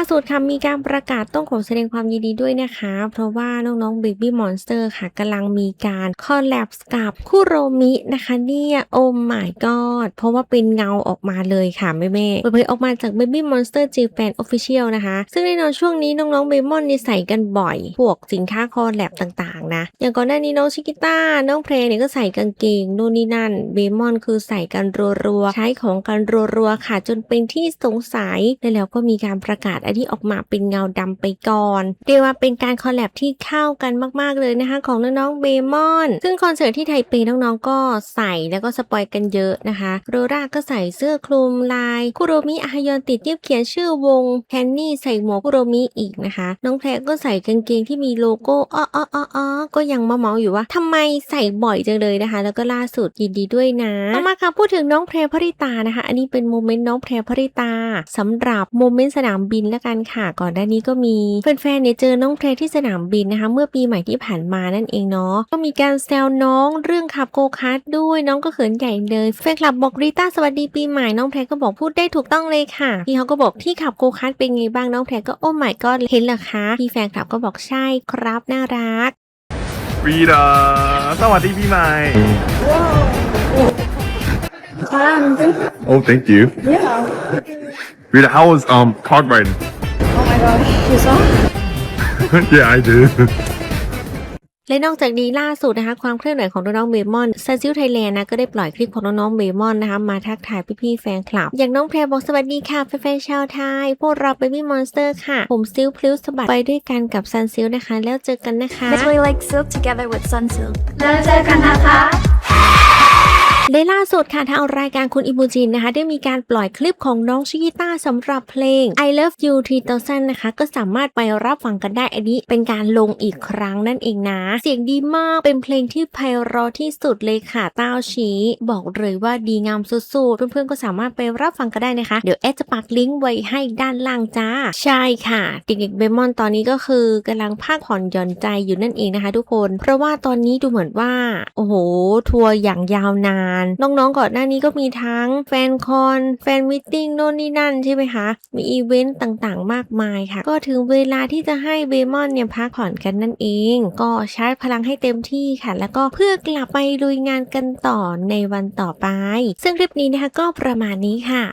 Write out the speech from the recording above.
าสุดค่ะมีการประกาศต้องขอแสดงความยินดีด้วยนะคะ เพราะว่าน้องๆ Baby Monster ค่ะกำลังมีการคอลแลบกับคุโรมินะคะเนี่ยโอ้ my god เพราะว่าเป็นเงาออกมาเลยค่ะแม่ๆเผยออกมาจาก Baby Monster Japan Official นะคะ ซึ่งแน่นอนช่วงนี้น้องๆเบมอนนี่ใส่กันบ่อยพวกสินค้าคอลแลบต่างๆ นะ อย่างก่อนหน้านี้น้องชิกิต้าน้องเพลงเนี่ยก็ใส่กางเกงนู่นนี่นั่นเบมอนคือใส่กันรัวๆใช้ของกันรัวๆค่ะจนเป็นที่สงสัยและแล้วก็มีการประกาศอันที่ออกมาเป็นเงาดำไปก่อน เรียกว่าเป็นการคอลแลบที่เข้ากันมากๆเลยนะคะ ของน้องๆเบมอน ซึ่งคอนเสิร์ตที่ไทเปน้องๆก็ใส่แล้วก็สปอยกันเยอะนะคะโรราก็ใส่เสื้อคลุมลาย คุโรมิอาฮยอนติดเย็บเขียนชื่อวงแคนนี่ใส่หมวกคุโรมิอีกนะคะ น้องแพรก็ใส่กางเกงที่มีโลโก้อ้ออ้ออ้ออก็ยังมาเมาอยู่ว่าทำไมใส่บ่อยจังเลยนะคะ แล้วก็ล่าสุดยินดีด้วยนะต่อมาค่ะพูดถึงน้องแพรพริตานะคะ อันนี้เป็นโมเมนต์น้องแพรพริตาสำหรับโมเมนต์สนามบินและกันค่ะ ก่อนหน้านี้ก็มีแฟนๆเนี่ยเจอน้องแพรที่สนามบินนะคะ เมื่อปีใหม่ที่ผ่านมานั่นเองเนาะก็มีการแซวน้องเรื่องขับโกคาร์ทด้วยน้องก็เขินใหญ่เลยแฟนคลับบอกริต้าสวัสดีปีใหม่น้องแพรก็บอกพูดได้ถูกต้องเลยค่ะพี่เขาก็บอกที่ขับโกคาร์ทเป็นไงบ้างน้องแพรก็โอ้ my god เห็นเหรอคะพี่แฟนคลับก็บอกใช่ครับน่ารักวีดาสวัสดีปีใหม่ Oh thank you Yeah. Rita how was um car riding Oh my gosh, you saw? Yeah I do และนอกจากนี้ล่าสุดนะคะความเคลื่อนไหวของน้องๆเบมอนซันซิลไทยแลนด์นะก็ได้ปล่อยคลิปของน้องๆเบมอนนะคะมาทักทายพี่ๆแฟนคลับ อย่างน้องแพรบอกสวัสดีค่ะแฟนๆชาวไทย พวกเราเบบี้มอนสเตอร์ค่ะผมซิลพลิ้วสะบัดไปด้วยกันกับซันซิลนะคะ แล้วเจอกันนะคะ It's really like silk together with sun silk. แล้วเจอกันนะคะ และล่าสุดค่ะทางรายการคุณอิมูจินนะคะ ได้มีการปล่อยคลิปของน้องชิกิต้าสำหรับเพลง I Love You 3000 นะคะ ก็สามารถไปรับฟังกันได้อันนี้เป็นการลงอีกครั้งนั่นเองนะ เสียงดีมากเป็นเพลงที่ไพเราะที่สุดเลยค่ะต้าชีบอกเลยว่าดีงามสุดๆเพื่อนๆก็สามารถไปรับฟังกันได้นะคะ เดี๋ยวแอดจะปักลิงก์ไว้ให้ด้านล่างจ้า ใช่ค่ะเด็กๆเบมอนตอนนี้ก็คือกำลังพักผ่อนหย่อนใจอยู่นั่นเองนะคะ ทุกคน เพราะว่าตอนนี้ดูเหมือนว่า โอ้โห ทัวร์อย่างยาวนานน้องๆก่อนหน้านี้ก็มีทั้งแฟนคอน แฟนมิทติ้งโน่นนี่นั่นใช่ไหมคะ มีอีเวนต์ต่างๆ มากมายค่ะ ก็ถึงเวลาที่จะให้เบมอนเนี่ยพักผ่อนกันนั่นเอง ก็ชาร์จพลังให้เต็มที่ค่ะ แล้วก็เพื่อกลับไปลุยงานกันต่อในวันต่อไป ซึ่งคลิปนี้นะคะก็ประมาณนี้ค่ะ